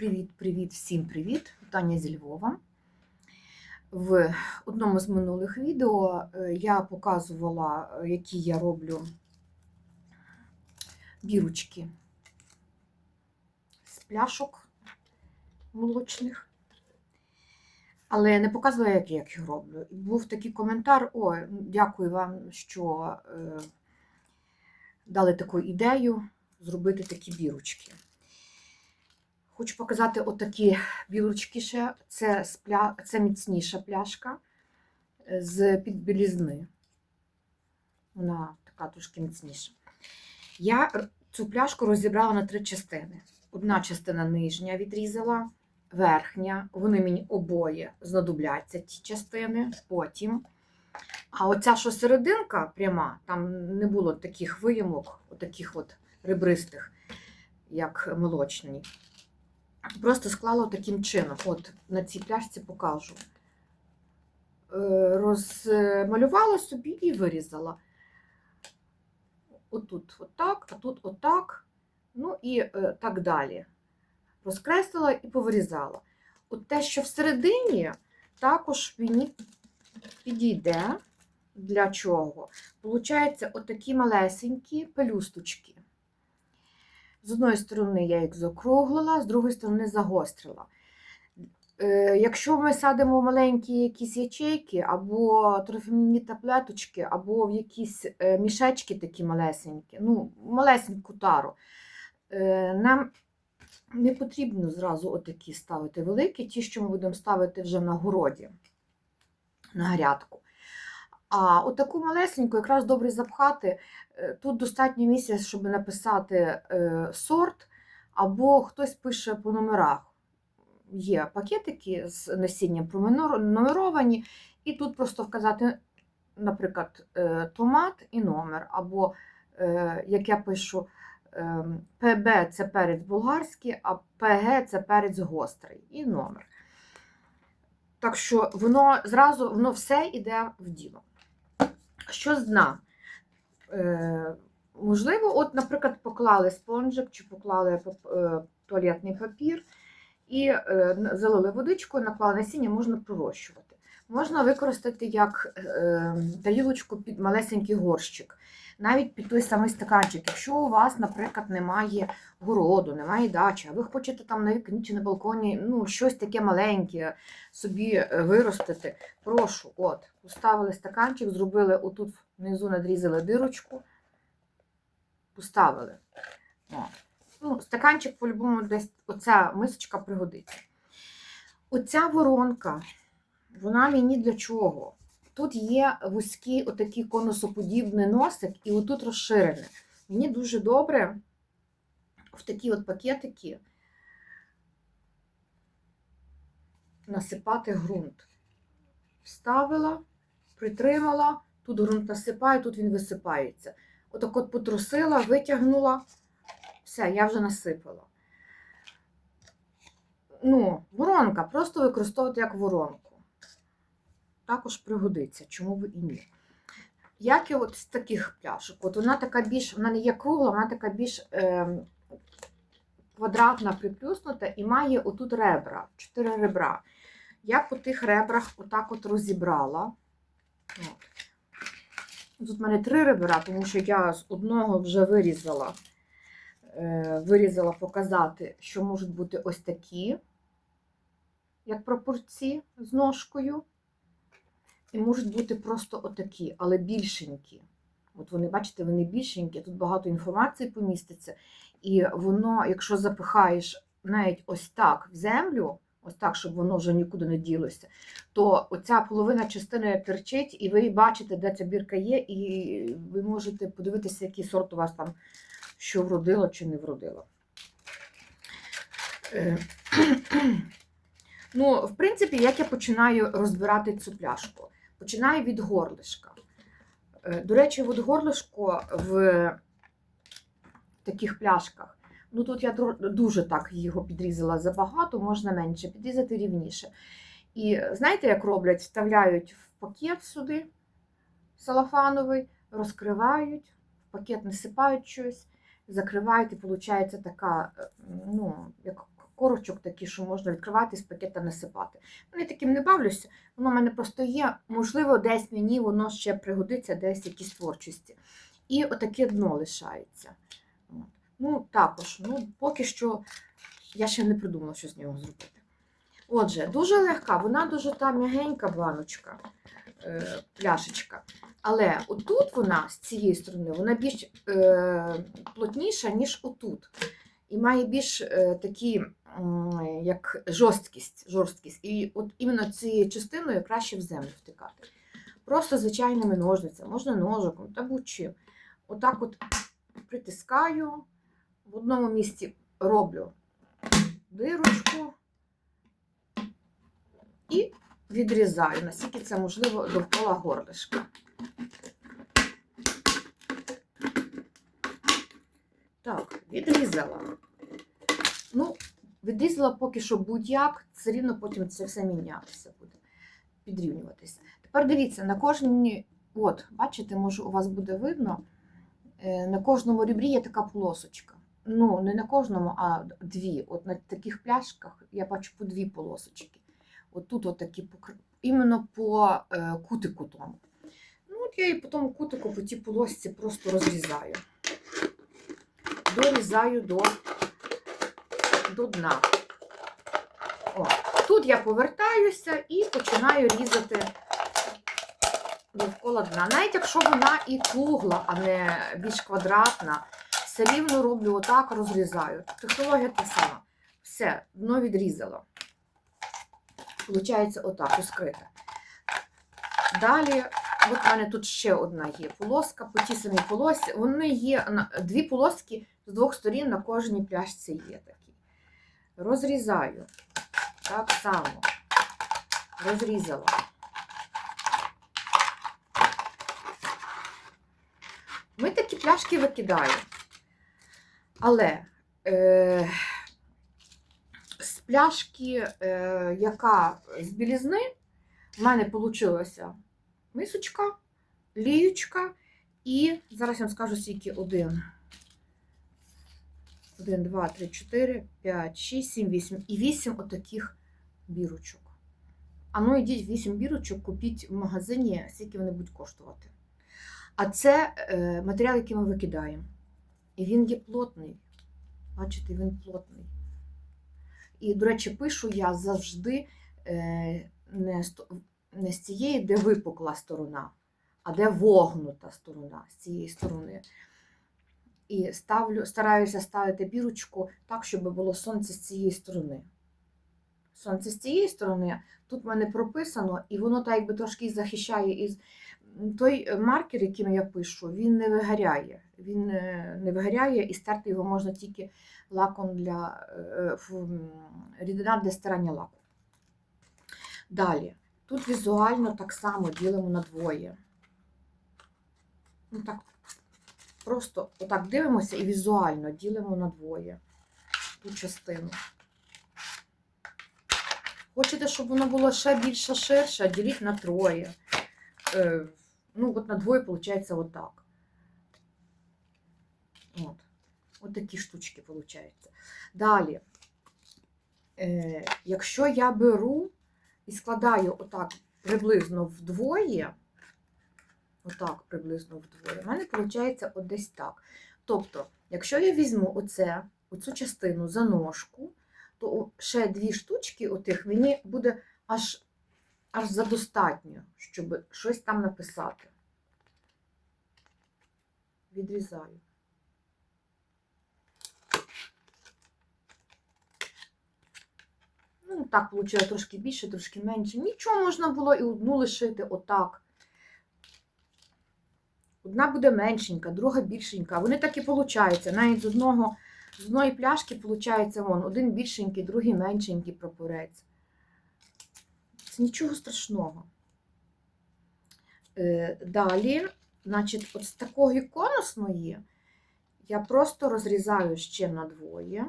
Привіт-привіт, всім привіт! Таня зі Львова. В одному з минулих відео е, я показувала, е, які я роблю бірочки з пляшок молочних. Але не показувала, як я їх роблю. Був такий коментар: о, дякую вам, що е, дали таку ідею зробити такі бірочки. Хочу показати отакі білочки ще. Це, з пля... це міцніша пляшка е, з під білізни. Вона така трошки міцніша. Я цю пляшку розібрала на три частини. Одна частина нижня відрізала, верхня. Вони мені обоє знадобляться ті частини, потім. А оця, що серединка пряма, там не було таких виямок, отаких от ребристих, як молочні. Просто склала таким чином. От на цій пляшці покажу. Е, Розмалювала собі і вирізала. Отут отак, а тут отак. Ну і е, так далі. Розкреслила і повирізала. От те, що всередині, також мені підійде. Для чого? Получається, отакі малесенькі пелюсточки. З одної сторони я їх закруглила, з другої сторони загострила. Е, Якщо ми садимо маленькі якісь ячейки, або трофемні таблеточки, або в якісь е, мішечки такі малесенькі, ну, малесеньку тару, е, нам не потрібно зразу отакі ставити великі, ті, що ми будемо ставити вже на городі, на грядку. А отаку малесеньку якраз добре запхати. Е, Тут достатньо місця, щоб написати е, сорт, або хтось пише по номерах. Є пакетики з насінням пронумеровані, і тут просто вказати, наприклад, е, томат і номер, або, як я пишу, е, ПБ це перець болгарський, а ПГ це перець гострий і номер. Так що воно зразу воно все йде в діло. Що з? Е, можливо, от, наприклад, поклали спонжик чи поклали е, туалетний папір і е, залили водичку, наклали насіння, можна пророщувати. Можна використати як е, тарілочку під малесенький горщик, навіть під той самий стаканчик. Якщо у вас, наприклад, немає городу, немає дачі, а ви хочете там на вікні чи на балконі ну, щось таке маленьке собі е, виростити, прошу, от, поставили стаканчик, зробили отут внизу надрізали дирочку, поставили. О. Ну, стаканчик, по-любому, десь оця мисочка пригодиться. Оця воронка, вона мені для чого? Тут є вузький отакий конусоподібний носик, і отут розширене. Мені дуже добре в такі от пакетики насипати ґрунт. Вставила, притримала, тут ґрунт насипаю, тут він висипається. Отак от потрусила, витягнула. Все, я вже насипала. Ну, воронка, просто використовувати як воронку. Також пригодиться, чому б і ні. Як і от з таких пляшок. От вона така більш, вона не є кругла, вона така більш е, квадратна, приплюснута і має отут ребра, чотири ребра. Я по тих ребрах отак от розібрала. От. Тут в мене три ребра, тому що я з одного вже вирізала. Е, вирізала показати, що можуть бути ось такі, як пропорції з ножкою. І можуть бути просто отакі, але більшенькі. От вони, бачите, вони більшенькі, тут багато інформації поміститься. І воно, якщо запихаєш навіть ось так в землю, ось так, щоб воно вже нікуди не ділося, то оця половина частини терчить, і ви бачите, де ця бірка є, і ви можете подивитися, який сорт у вас там що вродило чи не вродило. Е, Ну, в принципі, як я починаю розбирати цю пляшку? Починаю від горлишка. Е, До речі, от горлишко в таких пляшках. Ну тут я дуже так його підрізала забагато, можна менше, підрізати рівніше. І знаєте, як роблять? Вставляють в пакет сюди салафановий, розкривають, в пакет насипають щось, закривають, і виходить така, е, ну, як корочок такі, що можна відкривати з пакета насипати. Ну, я таким не бавлюся, воно в мене просто є. Можливо, десь мені воно ще пригодиться, десь якісь творчості. І отаке дно лишається. Ну, також, ну, поки що я ще не придумала, що з нього зробити. Отже, дуже легка, вона дуже та м'ягенька баночка, е, пляшечка. Але отут вона з цієї сторони вона більш е, плотніша, ніж отут. І має більш е, такі, як жорсткість, жорсткість. І от іменно цією частиною краще в землю втикати. Просто звичайними ножницями, можна ножиком та будь-чим. Отак от притискаю, в одному місці роблю дирочку і відрізаю, наскільки це можливо довкола горлишка. Так, відрізала. Ну, відрізала поки що будь-як, все рівно потім це все мінятися буде, підрівнюватися. Тепер дивіться, на кожній, от, бачите, може, у вас буде видно, е, на кожному ребрі є така полосочка. Ну, не на кожному, а дві. От на таких пляшках я бачу по дві полосочки. От тут от такі іменно по е, кутику тому. Ну, от я і по тому кутику, по тій полосці просто розрізаю. Дорізаю до, до дна. О, тут я повертаюся і починаю різати довкола дна. Навіть якщо вона і кругла, а не більш квадратна, все рівно роблю отак, розрізаю. Технологія та сама. Все, дно відрізала. Получається отак, розкрите. Далі, от в мене тут ще одна є полоска, по тій самій полосці. Вони є дві полоски з двох сторін на кожній пляшці є такі. Розрізаю. Так само. Розрізала. Ми такі пляшки викидаємо. Але е, з пляшки, е, яка з білізни, в мене вийшла мисочка, ліючка і зараз я вам скажу скільки один. 1, 2, 3, 4, 5, 6, 7, 8. І 8 отаких бірочок. А ну йдіть 8 бірочок, купіть в магазині, скільки вони будуть коштувати. А це е, матеріал, який ми викидаємо. І він є плотний. Бачите, він плотний. І, до речі, пишу я завжди е, не, не з цієї, де випукла сторона, а де вогнута сторона з цієї сторони. І ставлю, стараюся ставити бірочку так, щоб було сонце з цієї сторони. Сонце з цієї сторони, тут в мене прописано, і воно так якби трошки захищає. І той маркер, яким я пишу, він не вигоряє. Він е, не вигоряє і стерти його можна тільки лаком для е, м, рідина для стирання лаку. Далі, тут візуально так само ділимо на двоє. Ну, так, просто отак дивимося і візуально ділимо на двоє ту частину. Хочете, щоб воно було ще більше ширше, діліть на троє. Е, ну, от на двоє, виходить, отак. От. От такі штучки виходить. Далі, е, якщо я беру і складаю отак приблизно вдвоє, отак приблизно вдвоє, в мене виходить от десь так. Тобто, якщо я візьму оце, оцю частину за ножку, то ще дві штучки отих мені буде аж, аж задостатньо, щоб щось там написати. Відрізаю. Ну, так вийшло трошки більше, трошки менше. Нічого можна було і одну лишити отак. Одна буде меншенька, друга більшенька. Вони так і получаються. Навіть з одного, з одної пляшки виходить вон, один більшенький, другий меншенький прапорець. Це нічого страшного. Е, далі, значить, от з такої конусної я просто розрізаю ще на двоє.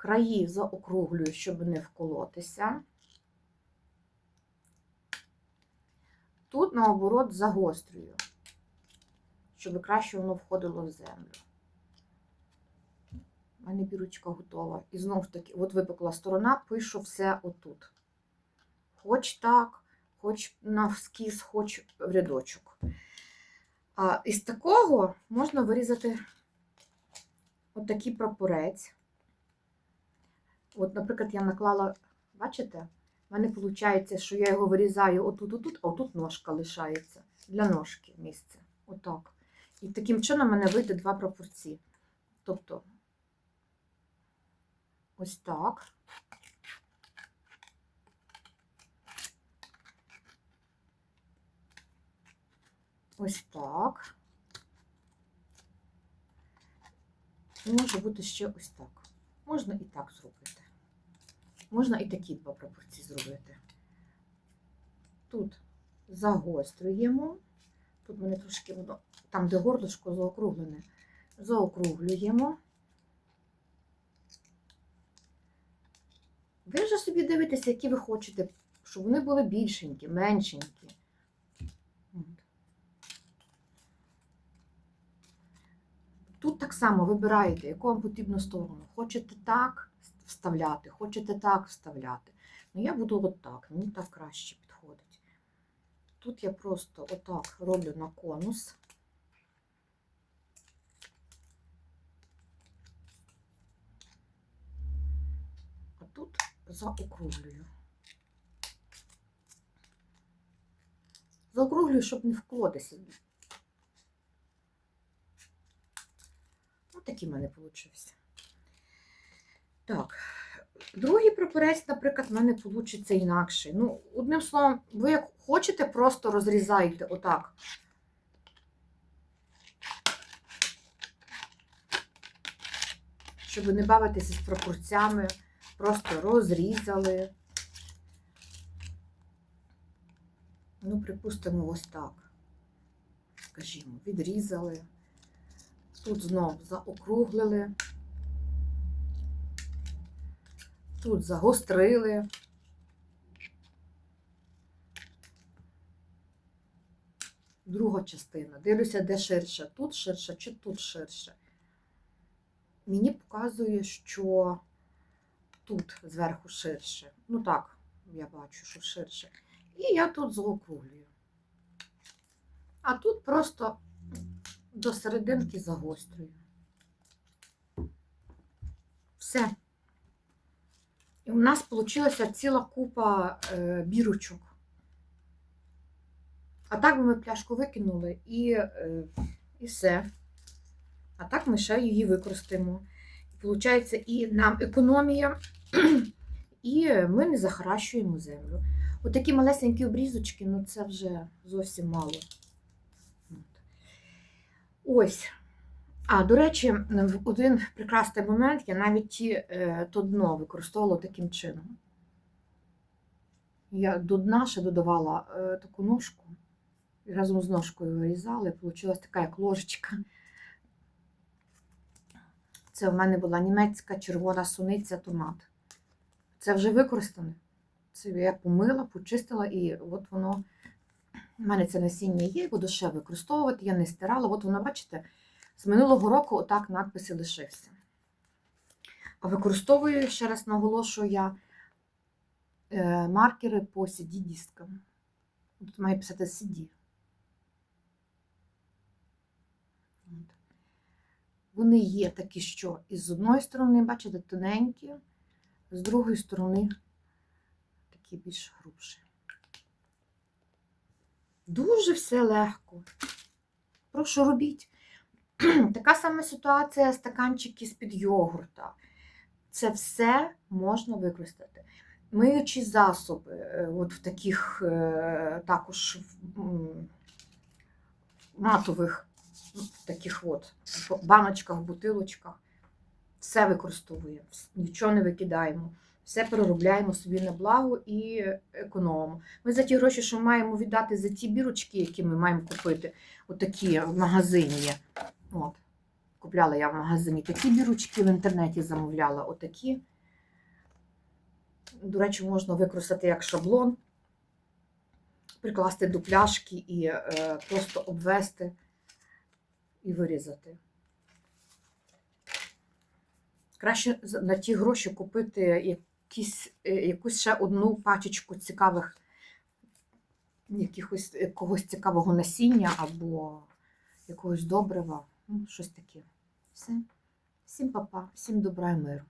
Краї заокруглюю, щоб не вколотися. Тут, наоборот, загострюю, щоб краще воно входило в землю. У мене бірочка готова. І знов таки, от випекла сторона, пишу все отут. Хоч так, хоч навскіз, хоч в рядочок. А із такого можна вирізати отакий прапорець. От, наприклад, я наклала, бачите, в мене виходить, що я його вирізаю отут, отут, а отут ножка лишається. Для ножки місце. Отак. І таким чином в мене вийде два пропорції. Тобто, ось так. Ось так. І може бути ще ось так. Можна і так зробити. Можна і такі два пропорції зробити. Тут загострюємо. Тут мене трошки воно, там, де горлышко заокруглене, заокруглюємо. Ви вже собі дивитеся, які ви хочете, щоб вони були більшенькі, меншенькі. Тут так само вибираєте, яку вам потрібну сторону. Хочете так вставляти, хочете так вставляти. Ну, я буду отак, мені так краще підходить. Тут я просто отак роблю на конус. А тут заокруглюю. Заокруглюю, щоб не вколотися. Ось такий в мене вийшов. Так, другий прапорець, наприклад, в мене вийде інакший. Ну, одним словом, ви як хочете, просто розрізаєте отак. Щоб не бавитися з пропорцями, просто розрізали. Ну, припустимо, ось так. Скажімо, відрізали. Тут знов заокруглили. Тут загострили. Друга частина. Дивлюся, де ширше. Тут ширше чи тут ширше. Мені показує, що тут зверху ширше. Ну так, я бачу, що ширше. І я тут заокруглюю. А тут просто до серединки загострюю. Все. І у нас вийшла ціла купа е, бірочок. А так би ми пляшку викинули і, і все. А так ми ще її використаємо. Получається, і нам економія, і ми не захаращуємо землю. Отакі малесенькі обрізочки, ну це вже зовсім мало. Ось. А, до речі, в один прекрасний момент я навіть е, то дно використовувала таким чином. Я до дна ще додавала е, таку ножку, і разом з ножкою вирізала, і вийшла така як ложечка. Це в мене була німецька червона суниця томат. Це вже використане. Це я помила, почистила, і от воно. У мене це насіння є, буду ще використовувати, я не стирала. От воно, бачите, з минулого року отак надписи лишився. А використовую, ще раз наголошую я е, маркери по CD-дискам. Тут має писати CD. Вони є такі, що із одної сторони, бачите, тоненькі, з другої сторони такі більш грубші. Дуже все легко. Прошу робіть. Така сама ситуація стаканчики з-під йогурта. Це все можна використати. Миючі засоби, е, от в таких е, також матових таких от баночках, бутилочках. Все використовуємо, нічого не викидаємо все переробляємо собі на благо і економимо. Ми за ті гроші, що маємо віддати за ті бірочки, які ми маємо купити, отакі в магазині є. От. Купляла я в магазині такі бірочки, в інтернеті замовляла отакі. До речі, можна використати як шаблон, прикласти до пляшки і е, просто обвести і вирізати. Краще на ті гроші купити якісь, е, якусь ще одну пачечку цікавих, якихось, якогось цікавого насіння або якогось добрива. Ну, щось таке. Все. Всім папа, всім добра і миру.